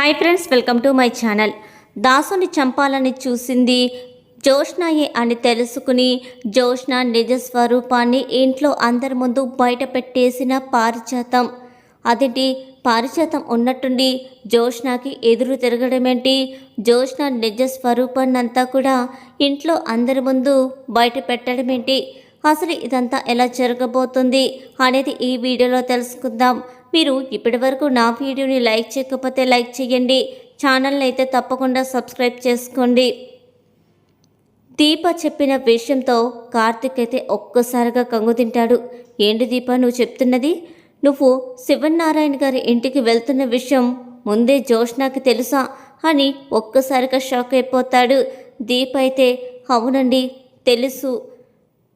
Hi friends welcome to my channel. దాసుని చంపాలని చూసింది జోష్నాయే అని తెలుసుకుని జోష్న నిజ స్వరూపాన్ని ఇంట్లో అందరి ముందు బయట పెట్టేసిన పారిజాతం. అదేంటి? పారిజాతం ఉన్నట్టుండి జోష్నాకి ఎదురు తిరగడమేంటి? జోష్న నిజ స్వరూపాన్నంతా కూడా ఇంట్లో అందరి ముందు బయట పెట్టడమేంటి? అసలు ఇదంతా ఎలా జరగబోతుంది అనేది ఈ వీడియోలో తెలుసుకుందాం. మీరు ఇప్పటివరకు నా వీడియోని లైక్ చేయకపోతే లైక్ చేయండి. ఛానల్ని అయితే తప్పకుండా సబ్స్క్రైబ్ చేసుకోండి. దీప చెప్పిన విషయంతో కార్తిక్ అయితే ఒక్కసారిగా కంగు తింటాడు. ఏంటి దీప నువ్వు చెప్తున్నది? నువ్వు శివనారాయణ గారి ఇంటికి వెళ్తున్న విషయం ముందే జోష్నాకి తెలుసా అని ఒక్కసారిగా షాక్ అయిపోతాడు. దీప అయితే అవునండి తెలుసు.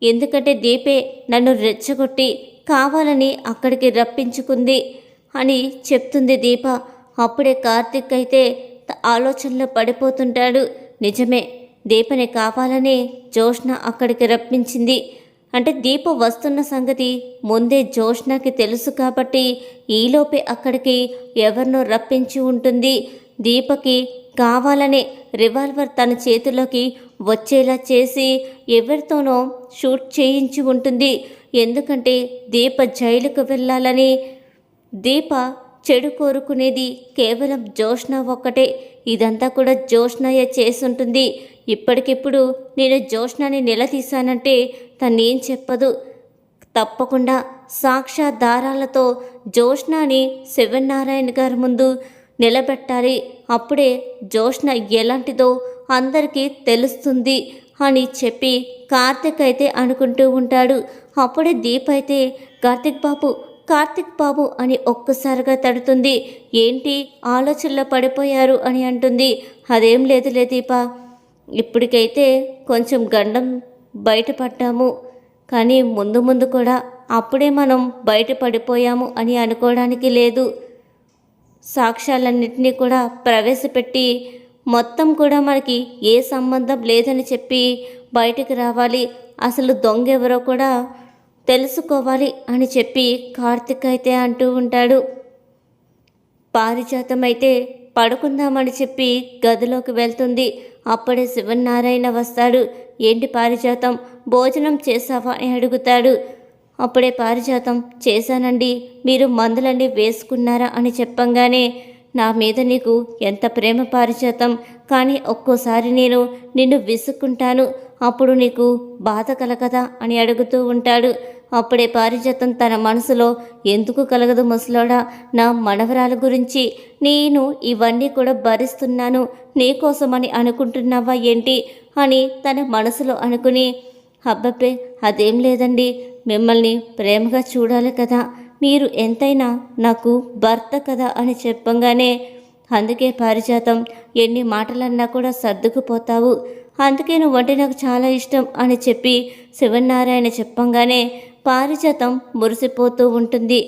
ఎందుకంటే దీపే నన్ను రెచ్చగొట్టి కావాలని అక్కడికి రప్పించుకుంది అని చెప్తుంది దీప. అప్పుడే కార్తిక్ అయితే ఆలోచనలో పడిపోతుంటాడు. నిజమే దీపని కావాలని జోష్ణ అక్కడికి రప్పించింది. అంటే దీప వస్తున్న సంగతి ముందే జోష్ణకి తెలుసు కాబట్టి ఈలోపే అక్కడికి ఎవరినో రప్పించి ఉంటుంది. దీపకి కావాలనే రివాల్వర్ తన చేతిలోకి వచ్చేలా చేసి ఎవరితోనో షూట్ చేయించి ఉంటుంది. ఎందుకంటే దీప జైలుకు వెళ్ళాలని. దీప చెడు కోరుకునేది కేవలం జోష్న ఒక్కటే. ఇదంతా కూడా జోష్నయే చేసుంటుంది. ఇప్పటికిప్పుడు నేను జోష్నాని నిలదీశానంటే తనేం చెప్పదు. తప్పకుండా సాక్ష్యాధారాలతో జోష్నాని శివనారాయణ గారి ముందు నిలబెట్టాలి. అప్పుడే జోష్న ఎలాంటిదో అందరికీ తెలుస్తుంది. అని చెప్పి కార్తిక్ అయితే అనుకుంటూ ఉంటాడు. అప్పుడే దీప్ అయితే కార్తిక్ బాబు కార్తిక్ బాబు అని ఒక్కసారిగా తడుతుంది. ఏంటి? ఆలోచనలో పడిపోయారు అని అంటుంది. అదేం లేదులే దీప ఇప్పటికైతే కొంచెం గండం బయటపడ్డాము. కానీ ముందు ముందు కూడా అప్పుడే మనం బయటపడిపోయాము అని అనుకోవడానికి లేదు. సాక్ష్యాలన్నింటినీ కూడా ప్రవేశపెట్టి మొత్తం కూడా మనకి ఏ సంబంధం లేదని చెప్పి బయటకు రావాలి. అసలు దొంగ ఎవరో కూడా తెలుసుకోవాలి అని చెప్పి కార్తిక్ అయితే అంటూ ఉంటాడు. పారిజాతం అయితే పడుకుందామని చెప్పి గదిలోకి వెళ్తుంది. అప్పుడే శివనారాయణ వస్తాడు. ఏంటి పారిజాతం? భోజనం చేసావా అని అడుగుతాడు. అప్పుడే పారిజాతం చేశానండి. మీరు మందులన్నీ వేసుకున్నారా? అని చెప్పంగానే నా మీద నీకు ఎంత ప్రేమ పారిజాతం? కానీ ఒక్కోసారి నేను నిన్ను విసుక్కుంటాను. అప్పుడు నీకు బాధ కలగదా అని అడుగుతూ ఉంటాడు. అప్పుడే పారిజాతం తన మనసులో ఎందుకు కలగదు ముసలోడా? నా మనవరాల గురించి నేను ఇవన్నీ కూడా భరిస్తున్నాను. నీకోసమని అనుకుంటున్నావా ఏంటి? అని తన మనసులో అనుకుని అబ్బబ్బే అదేం లేదండి. మిమ్మల్ని ప్రేమగా చూడాలి కదా. మీరు ఎంతైనా నాకు భర్త కదా అని చెప్పంగానే అందుకే పారిజాతం. ఎన్ని మాటలన్నా కూడా సర్దుకుపోతావు. అందుకే నువ్వంటే నాకు చాలా ఇష్టం అని చెప్పి శివనారాయణ చెప్పంగానే పారిజాతం మురిసిపోతూ ఉంటుంది.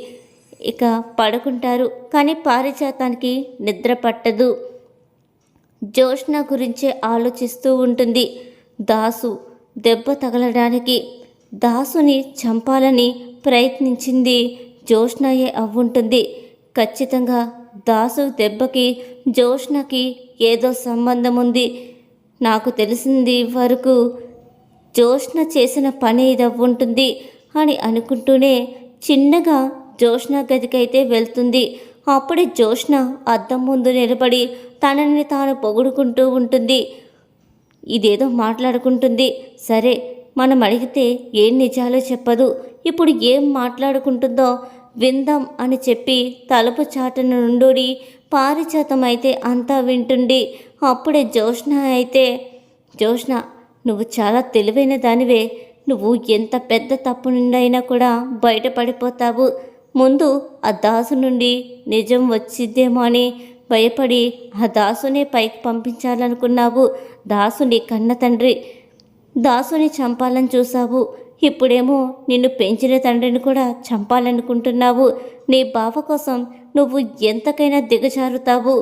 ఇక పడుకుంటారు. కానీ పారిజాతానికి నిద్ర పట్టదు. జోష్ణ గురించే ఆలోచిస్తూ ఉంటుంది. దాసు దెబ్బ తగలడానికి. దాసుని చంపాలని ప్రయత్నించింది జోష్నాయే అవ్వుంటుంది. ఖచ్చితంగా దాసు దెబ్బకి జోష్నకి ఏదో సంబంధం ఉంది నాకు తెలిసింది వరకు జోష్న చేసిన పని ఇది ఉంటుంది అని అనుకుంటూనే చిన్నగా జోష్న గదికైతే వెళ్తుంది. అప్పుడే జోష్న అద్దం ముందు నిలబడి తనని తాను పొగుడుకుంటూ ఉంటుంది. ఇదేదో మాట్లాడుకుంటుంది. సరే మనం అడిగితే ఏం నిజాలో చెప్పదు. ఇప్పుడు ఏం మాట్లాడుకుంటుందో విందాం అని చెప్పి తలుపు చాటున నుండి పారిజాతం అయితే అంతా వింటుండి అప్పుడే జోష్ణ అయితే జోష్ణ నువ్వు చాలా తెలివైన దానివే. నువ్వు ఎంత పెద్ద తప్పు నుండి అయినా కూడా బయటపడిపోతావు. ముందు ఆ దాసు నుండి నిజం వచ్చిద్దేమో అని భయపడి ఆ దాసునే పైకి పంపించాలనుకున్నావు. దాసుని కన్న తండ్రి దాసుని చంపాలని చూసావు ఇప్పుడేమో నిన్ను పెంచిన తండ్రిని కూడా చంపాలనుకుంటున్నావు. నీ బావ కోసం నువ్వు ఎంతకైనా దిగజారుతావు.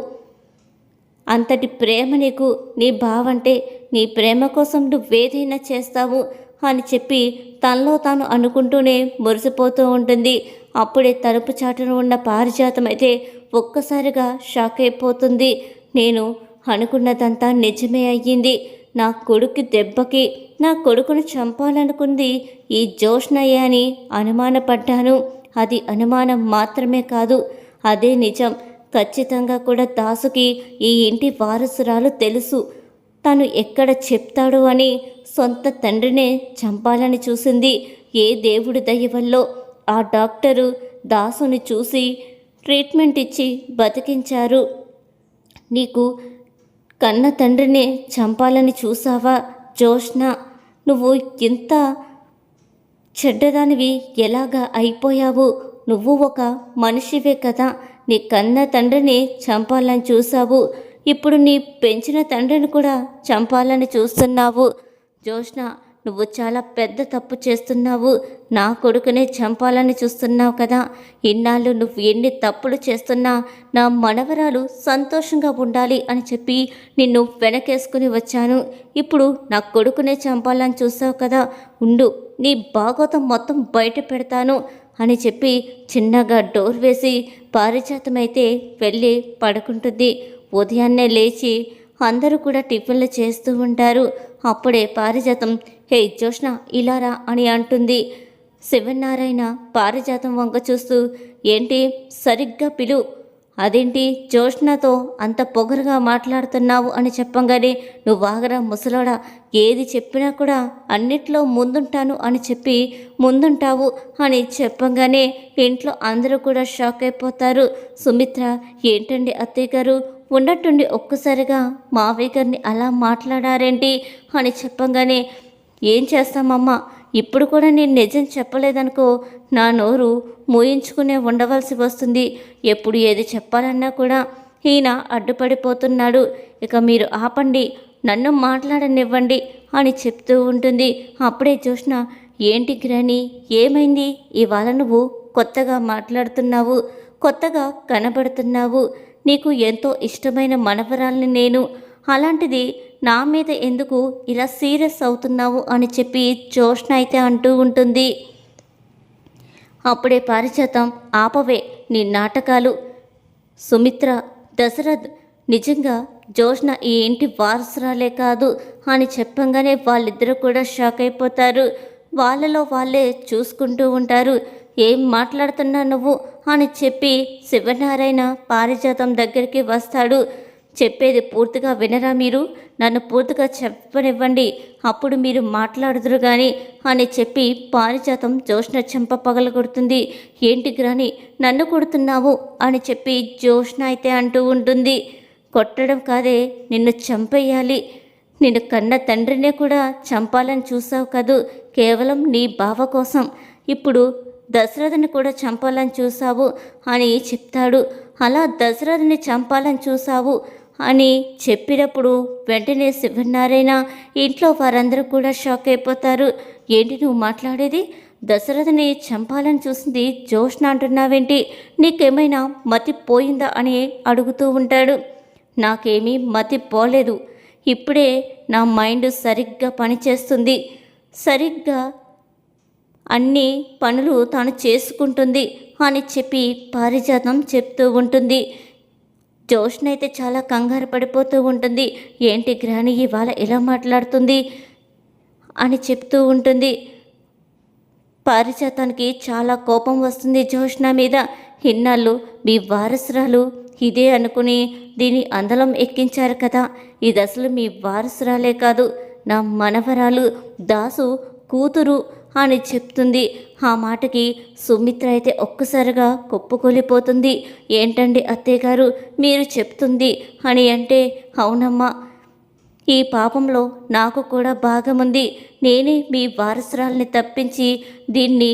అంతటి ప్రేమ నీకు నీ బావంటే నీ ప్రేమ కోసం నువ్వేదైనా చేస్తావు అని చెప్పి తనలో తాను అనుకుంటూనే మురిసిపోతూ ఉంటుంది. అప్పుడే తలుపు చాటున ఉన్న పారిజాతం అయితే ఒక్కసారిగా షాక్ అయిపోతుంది. నేను అనుకున్నదంతా నిజమే అయ్యింది. నా కొడుకు దెబ్బకి నా కొడుకును చంపాలనుకుంది ఈ జోష్నయ్య అని అనుమానపడ్డాను. అది అనుమానం మాత్రమే కాదు అదే నిజం. ఖచ్చితంగా కూడా దాసుకి ఈ ఇంటి వారసురాలు తెలుసు. తను ఎక్కడ చెప్తాడు అని సొంత తండ్రినే చంపాలని చూసింది. ఏ దేవుడి దయవల్లో ఆ డాక్టరు దాసుని చూసి ట్రీట్మెంట్ ఇచ్చి బతికించారు. నీకు కన్న తండ్రిని చంపాలని చూసావా జోష్న నువ్వు ఇంత చెడ్డదానివి ఎలాగా అయిపోయావు? నువ్వు ఒక మనిషివే కదా నీ కన్న తండ్రిని చంపాలని చూసావు ఇప్పుడు నీ పెంచిన తండ్రిని కూడా చంపాలని చూస్తున్నావు. జోష్న నువ్వు చాలా పెద్ద తప్పు చేస్తున్నావు. నా కొడుకునే చంపాలని చూస్తున్నావు కదా. ఇన్నాళ్ళు నువ్వు ఎన్ని తప్పులు చేస్తున్నా నా మనవరాలు సంతోషంగా ఉండాలి అని చెప్పి నిన్ను వెనకేసుకుని వచ్చాను. ఇప్పుడు నా కొడుకునే చంపాలని చూసావు కదా. ఉండు నీ భాగోతం మొత్తం బయట పెడతాను అని చెప్పి చిన్నగా డోర్ వేసి పారిజాతమైతే వెళ్ళి పడుకుంటుంది. ఉదయాన్నే లేచి అందరూ కూడా టిఫిన్లు చేస్తూ ఉంటారు. అప్పుడే పారిజాతం హే జోష్ణ ఇలారా అని అంటుంది. శివనారాయణ పారిజాతం వంక చూస్తూ ఏంటి? సరిగ్గా పిలు అదేంటి? జోష్నతో అంత పొగరుగా మాట్లాడుతున్నావు అని చెప్పంగానే నువ్వు వాగరా ముసలోడా? ఏది చెప్పినా కూడా అన్నిట్లో ముందుంటాను అని చెప్పి ముందుంటావు అని చెప్పంగానే ఇంట్లో అందరూ కూడా షాక్ అయిపోతారు. సుమిత్ర ఏంటండి అత్తయ్య గారు? ఉన్నట్టుండి ఒక్కసారిగా మావయ్య గారిని అలా మాట్లాడారేంటి? అని చెప్పంగానే ఏం చేస్తామమ్మా? ఇప్పుడు కూడా నేను నిజం చెప్పలేదనుకో నా నోరు మూయించుకునే ఉండవలసి వస్తుంది. ఎప్పుడు ఏది చెప్పాలన్నా కూడా ఈయన అడ్డుపడిపోతున్నాడు. ఇక మీరు ఆపండి నన్ను మాట్లాడనివ్వండి అని చెప్తూ ఉంటుంది. అప్పుడే చూసిన ఏంటి గ్రాని ఏమైంది? ఇవాళ నువ్వు కొత్తగా మాట్లాడుతున్నావు కొత్తగా కనబడుతున్నావు. నీకు ఎంతో ఇష్టమైన మనవరాల్ని నేను. అలాంటిది నా మీద ఎందుకు ఇలా సీరియస్ అవుతున్నావు అని చెప్పి జోష్ణ అయితే అంటూ ఉంటుంది. అప్పుడే పారిజాతం ఆపవే నీ నాటకాలు. సుమిత్ర దశరథ్ నిజంగా జోష్ణ ఈ ఇంటి వారసురాలే కాదు అని చెప్పంగానే వాళ్ళిద్దరూ కూడా షాక్ అయిపోతారు. వాళ్ళలో వాళ్ళే చూసుకుంటూ ఉంటారు. ఏం మాట్లాడుతున్నా నువ్వు అని చెప్పి శివనారాయణ పారిజాతం దగ్గరికి వస్తాడు. చెప్పేది పూర్తిగా వినరా మీరు? నన్ను పూర్తిగా చెప్పనివ్వండి. అప్పుడు మీరు మాట్లాడుదురు కానీ అని చెప్పి పారిజాతం జోష్న చెంప పగలగొడుతుంది. ఏంటి గ్రాని నన్ను కొడుతున్నావు అని చెప్పి జోష్న అయితే అంటూ ఉంటుంది. కొట్టడం కాదే నిన్ను చంపేయాలి. నిన్ను కన్న తండ్రినే కూడా చంపాలని చూసావు కదూ కేవలం నీ బావ కోసం. ఇప్పుడు దశరథని కూడా చంపాలని చూసావు అని చెప్తాడు. అలా దశరథని చంపాలని చూసావు అని చెప్పినప్పుడు వెంటనే శివనారాయణ ఇంట్లో వారందరూ కూడా షాక్ అయిపోతారు. ఏంటి నువ్వు మాట్లాడేది? దశరథని చంపాలని చూసింది జోష్న అంటున్నావేంటి? నీకేమైనా మతి పోయిందా అని అడుగుతూ ఉంటాడు. నాకేమీ మతి పోలేదు. ఇప్పుడే నా మైండ్ సరిగ్గా పనిచేస్తుంది. సరిగ్గా అన్ని పనులు తాను చేసుకుంటుంది అని చెప్పి పారిజాతం చెప్తూ ఉంటుంది. జోష్న అయితే చాలా కంగారు పడిపోతూ ఉంటుంది. ఏంటి గ్రాని ఇవాళ ఇలా మాట్లాడుతుంది? అని చెప్తూ ఉంటుంది. పారిజాతానికి చాలా కోపం వస్తుంది జోష్న మీద. ఇన్నాళ్ళు మీ వారసురాలు ఇదే అనుకుని దీని అందలం ఎక్కించారు కదా. ఇది అసలు మీ వారసురాలే కాదు నా మనవరాలు దాసు కూతురు అని చెప్తుంది. ఆ మాటకి సుమిత్ర అయితే ఒక్కసారిగా కుప్పకూలిపోతుంది. ఏంటండి అత్తయ్య గారు? మీరు చెప్తుంది అని అంటే అవునమ్మా ఈ పాపంలో నాకు కూడా భాగముంది. నేనే మీ వారసురాల్ని తప్పించి దీన్ని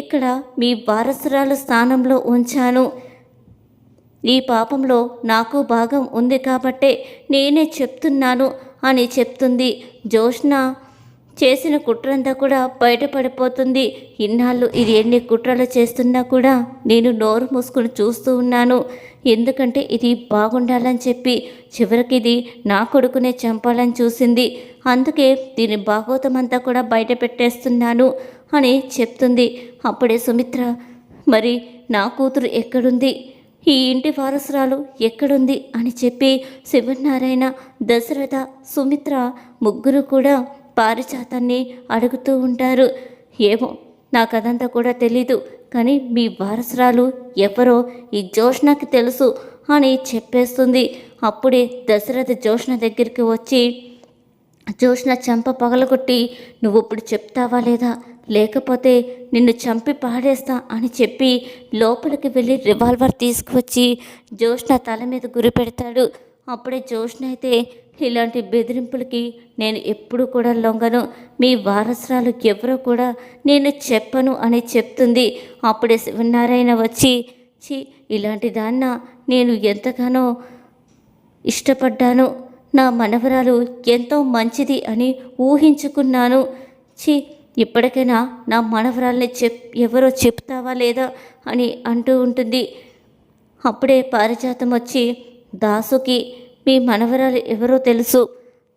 ఇక్కడ మీ వారసురాల స్థానంలో ఉంచాను. ఈ పాపంలో నాకు భాగం ఉంది కాబట్టే నేనే చెప్తున్నాను అని చెప్తుంది. జోష్న చేసిన కుట్రంతా కూడా బయటపడిపోతుంది. ఇన్నాళ్ళు ఇది ఎన్ని కుట్రలు చేస్తున్నా కూడా నేను నోరు మూసుకుని చూస్తూ ఉన్నాను. ఎందుకంటే ఇది బాగుండాలని చెప్పి చివరికి ఇది నా కొడుకునే చంపాలని చూసింది. అందుకే దీని భాగవతం అంతా కూడా బయట పెట్టేస్తున్నాను అని చెప్తుంది. అప్పుడే సుమిత్ర మరి నా కూతురు ఎక్కడుంది? ఈ ఇంటి వారసురాలు ఎక్కడుంది? అని చెప్పి శివనారాయణ దశరథ సుమిత్ర ముగ్గురు కూడా పారిజాతాన్ని అడుగుతూ ఉంటారు. ఏమో నాకు అదంతా కూడా తెలీదు. కానీ మీ వారసురాలు ఎవరో ఈ జోష్నకి తెలుసు అని చెప్పేస్తుంది. అప్పుడే దశరథ జోష్న దగ్గరికి వచ్చి జోష్న చంప పగలగొట్టి నువ్వు ఇప్పుడు చెప్తావా లేదా? లేకపోతే నిన్ను చంపి పాడేస్తా అని చెప్పి లోపలికి వెళ్ళి రివాల్వర్ తీసుకువచ్చి జోష్న తల మీద గురి పెడతాడు. అప్పుడే జోష్నైతే ఇలాంటి బెదిరింపులకి నేను ఎప్పుడు కూడా లొంగను. మీ వారసురాలు ఎవరో కూడా నేను చెప్పను అని చెప్తుంది. అప్పుడే శివనారాయణ వచ్చి చి ఇలాంటి దాన్న నేను ఎంతగానో ఇష్టపడ్డాను. నా మనవరాలు ఎంతో మంచిది అని ఊహించుకున్నాను. చి ఇప్పటికైనా నా మనవరాల్ని చెప్ ఎవరో చెప్తావా లేదా అని అంటూ ఉంటుంది. అప్పుడే పారిజాతం వచ్చి దాసుకి మీ మనవరాలు ఎవరో తెలుసు.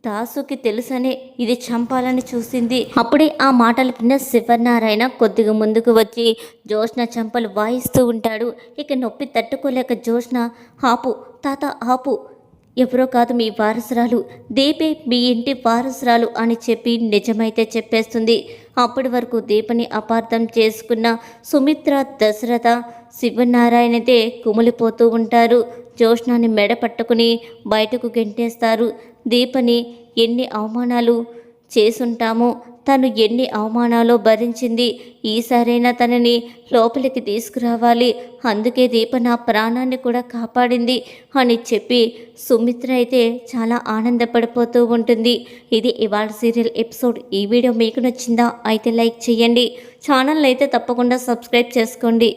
దాసుకి తెలుసనే ఇది చంపాలని చూసింది. అప్పుడే ఆ మాటలు విన్న శివనారాయణ కొద్దిగా ముందుకు వచ్చి జోష్న చంపలు వాయిస్తూ ఉంటాడు. ఇక నొప్పి తట్టుకోలేక జోష్న ఆపు తాత ఆపు ఎవరో కాదు మీ వారసురాలు దీపే మీ ఇంటి వారసురాలు అని చెప్పి నిజమైతే చెప్పేస్తుంది. అప్పటి వరకు దీపని అపార్థం చేసుకున్న సుమిత్ర దశరథ శివనారాయణదే కుమిలిపోతూ ఉంటారు. జోష్నాన్ని మెడ పట్టుకుని బయటకు గెంటేస్తారు. దీపని ఎన్ని అవమానాలు చేసుంటామో తను ఎన్ని అవమానాలు భరించింది? ఈసారైనా తనని లోపలికి తీసుకురావాలి. అందుకే దీప నా ప్రాణాన్ని కూడా కాపాడింది అని చెప్పి సుమిత్ర అయితే చాలా ఆనందపడిపోతూ ఉంటుంది. ఇది ఇవాళ సీరియల్ ఎపిసోడ్. ఈ వీడియో మీకు నచ్చిందా? అయితే లైక్ చేయండి. ఛానల్ అయితే తప్పకుండా సబ్స్క్రైబ్ చేసుకోండి.